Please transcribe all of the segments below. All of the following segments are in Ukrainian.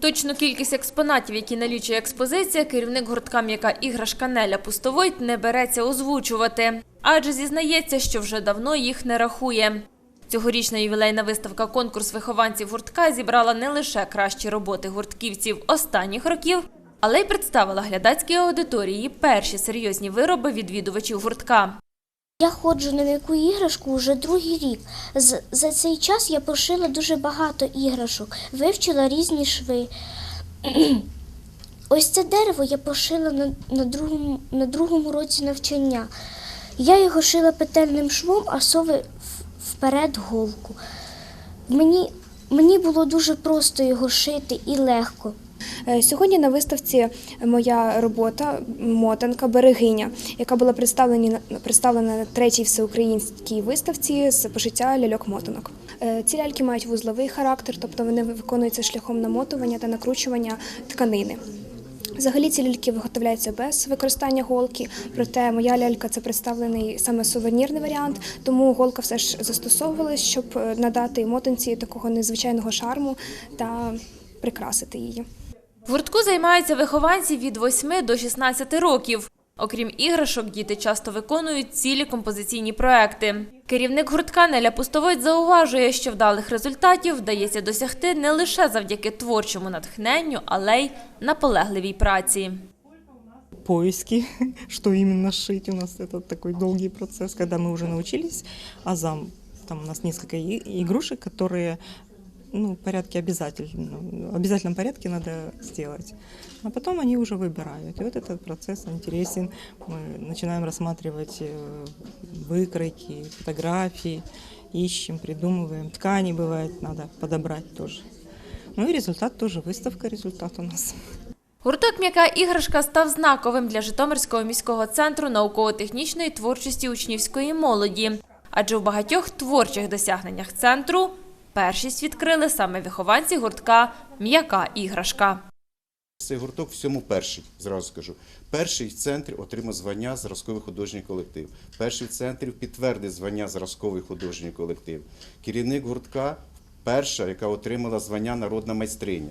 Точну кількість експонатів, які налічує експозиція, керівник гуртка «М'яка іграшка Неля Пустовойт не береться озвучувати, адже зізнається, що вже давно їх не рахує. Цьогорічна ювілейна виставка конкурс вихованців гуртка зібрала не лише кращі роботи гуртківців останніх років, але й представила глядацькій аудиторії перші серйозні вироби відвідувачів гуртка. Я ходжу на м'яку іграшку вже другий рік. За цей час я пошила дуже багато іграшок, вивчила різні шви. Ось це дерево я пошила на, на, другому, на другому році навчання. Я його шила петельним швом, а сови вперед голку. Мені, мені було дуже просто його шити і легко. Е, Сьогодні на виставці моя робота мотанка Берегиня, яка була представлені на- представлена на третій всеукраїнській виставці з пошиття ляльок-мотанок. Е, Ці ляльки мають вузловий характер, тобто вони виконуються шляхом намотування та накручування тканини. Взагалі ці ляльки виготовляються без використання голки, проте моя лялька це представлений саме сувенірний варіант, тому голка все ж застосовувалась, щоб е, надати мотанці такого незвичайного шарму та прикрасити її. В гуртку займаються вихованці від 8 до 16 років. Окрім іграшок, діти часто виконують цілі композиційні проекти. Керівник гуртка Неля Пустовойт зауважує, що вдалих результатів вдається досягти не лише завдяки творчому натхненню, але й наполегливій праці. поиски, что именно шить. У нас это такой долгий процесс, когда мы уже научились азам. Там у нас несколько и- игрушек, которые ну, в порядке обязательно, в обязательном порядке надо сделать. А потом они уже выбирают. И вот этот процесс интересен. Мы начинаем рассматривать э, выкройки, фотографии, ищем, придумываем. Ткани бывает, надо подобрать тоже. Ну и результат тоже, выставка результат у нас. Гурток «М'яка іграшка» став знаковим для Житомирського міського центру науково-технічної творчості учнівської молоді. Адже в багатьох творчих досягненнях центру першість відкрили саме вихованці гуртка «М'яка іграшка». Цей гурток всьому перший, зразу скажу. Перший в центрі отримав звання зразковий художній колектив. Перший в центрі підтвердив звання зразковий художній колектив. Керівник гуртка перша, яка отримала звання народна майстриня.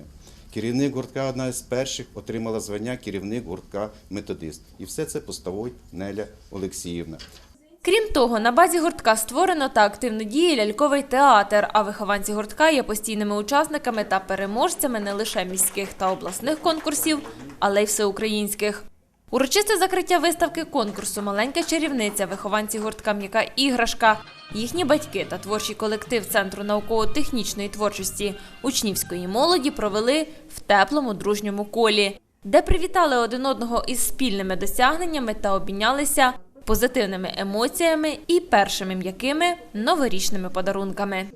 Керівник гуртка одна з перших отримала звання керівник гуртка методист. І все це поставой Неля Олексіївна. Крім того, на базі гуртка створено та активно діє ляльковий театр, а вихованці гуртка є постійними учасниками та переможцями не лише міських та обласних конкурсів, але й всеукраїнських. Урочисте закриття виставки конкурсу Маленька чарівниця вихованці гуртка М'яка іграшка, їхні батьки та творчий колектив Центру науково-технічної творчості учнівської молоді провели в теплому дружньому колі, де привітали один одного із спільними досягненнями та обмінялися позитивними емоціями і першими м'якими новорічними подарунками.